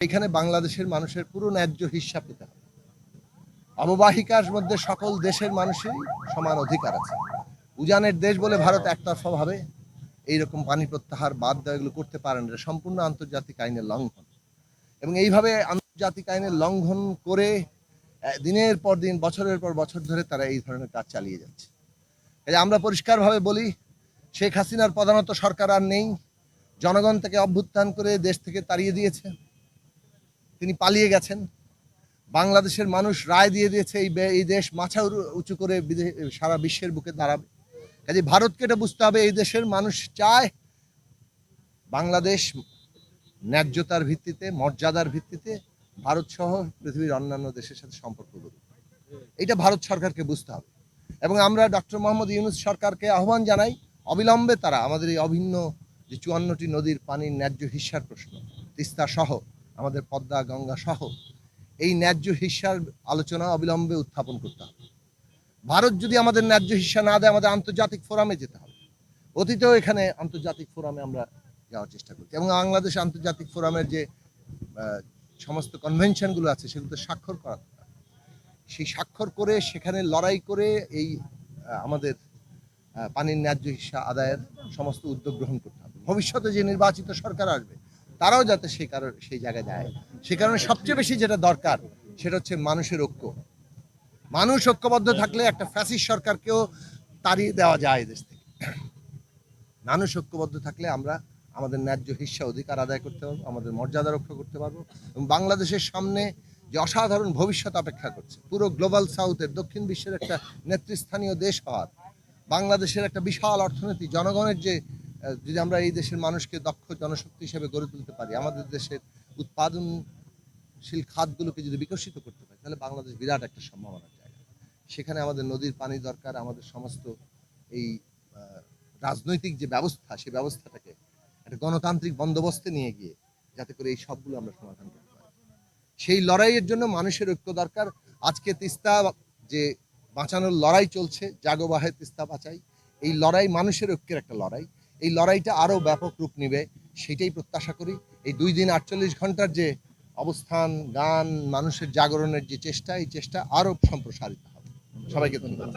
এখানে বাংলাদেশের মানুষের পুরো ন্যায্য হিসাব পেতে হবে। অববাহিকার মধ্যে সকল দেশের মানুষেরই সমান অধিকার আছে। উজানের দেশ বলে ভারত একতরফাভাবে এইরকম পানি প্রত্যাহার বাদ দেওয়া এগুলো করতে পারেন এটা সম্পূর্ণ আন্তর্জাতিক আইনের লঙ্ঘন। এবং এইভাবে আন্তর্জাতিক আইনের লঙ্ঘন করে দিনের পর দিন, বছরের পর বছর ধরে তারা এই ধরনের কাজ চালিয়ে যাচ্ছে। আমরা পরিষ্কারভাবে বলি, শেখ হাসিনার প্রধানত সরকার আর নেই। জনগণ থেকে অভ্যুত্থান করে দেশ থেকে তাড়িয়ে দিয়েছে। তিনি পালিয়ে গেছেন। বাংলাদেশের মানুষ রায় দিয়ে দিয়েছে এই এই দেশ মাথা উঁচু করে সারা বিশ্বের বুকে দাঁড়াবে। কাজে ভারতকে এটা বুঝতে হবে, এই দেশের মানুষ চায় বাংলাদেশ ন্যায্যতার ভিত্তিতে, মর্যাদার ভিত্তিতে ভারত সহ পৃথিবীর অন্যান্য দেশের সাথে সম্পর্ক গড়ুক। এটা ভারত সরকারকে বুঝতে হবে। এবং আমরা ডক্টর মোহাম্মদ ইউনুস সরকারকে আহ্বান জানাই, অবিলম্বে তারা আমাদের এই অভিন্ন যে চুয়ান্নটি নদীর পানির ন্যায্য হিস্যার প্রশ্ন, তিস্তা সহ আমাদের পদ্মা, গঙ্গা সহ এই ন্যায্য হিস্যার আলোচনা অবিলম্বে উত্থাপন করতে হবে। ভারত যদি আমাদের ন্যায্য হিস্সা না দেয়, আমাদের আন্তর্জাতিক ফোরামে যেতে হবে। অতীতেও এখানে আন্তর্জাতিক ফোরামে আমরা যাওয়ার চেষ্টা করছি এবং বাংলাদেশ আন্তর্জাতিক ফোরামের যে সমস্ত কনভেনশনগুলো আছে, সেগুলোতে স্বাক্ষর করা। সেই স্বাক্ষর করে, সেখানে লড়াই করে এই আমাদের পানির ন্যায্য হিস্সা আদায়ের সমস্ত উদ্যোগ গ্রহণ করতে হবে। ভবিষ্যতে যে নির্বাচিত সরকার আসবে তারাও যাতে সেই কারণে, সেই জায়গায় যায়। সে কারণে সবচেয়ে বেশি যেটা দরকার, সেটা হচ্ছে মানুষের ঐক্য। মানুষ ঐক্যবদ্ধ থাকলে একটা ফ্যাসিস সরকারকেও তাড়িয়ে দেওয়া যায় দেশ থেকে। মানুষ ঐক্যবদ্ধ থাকলে আমরা আমাদের ন্যায্য হিস্সা অধিকার আদায় করতে পারব, আমাদের মর্যাদা রক্ষা করতে পারব এবং বাংলাদেশের সামনে যে অসাধারণ ভবিষ্যৎ অপেক্ষা করছে, পুরো গ্লোবাল সাউথের দক্ষিণ বিশ্বের একটা নেতৃস্থানীয় দেশ হওয়ার, বাংলাদেশের একটা বিশাল অর্থনীতি, জনগণের যে যদি আমরা এই দেশের মানুষকে দক্ষ জনশক্তি হিসেবে গড়ে তুলতে পারি, আমাদের দেশের উৎপাদনশীল খাতগুলোকে যদি বিকশিত করতে পারি, তাহলে বাংলাদেশ বিরাট একটা সম্ভাবনার জায়গা। সেখানে আমাদের নদীর পানি দরকার, আমাদের সমস্ত এই রাজনৈতিক যে ব্যবস্থা, সেই ব্যবস্থাটাকে একটা গণতান্ত্রিক বন্দোবস্তে নিয়ে গিয়ে যাতে করে এই সবগুলো আমরা সমাধান করতে পারি। সেই লড়াইয়ের জন্য মানুষের ঐক্য দরকার। আজকে তিস্তা যে বাঁচানোর লড়াই চলছে জাগোবাহে তিস্তা বাঁচাই, এই লড়াই মানুষের ঐক্যের একটা লড়াই। এই লড়াইটা আরও ব্যাপক রূপ নেবে সেটাই প্রত্যাশা করি। এই দুই দিন আটচল্লিশ ঘণ্টার যে অবস্থান, গান, মানুষের জাগরণের যে চেষ্টা, এই চেষ্টা আরও সম্প্রসারিত হবে। সবাইকে ধন্যবাদ।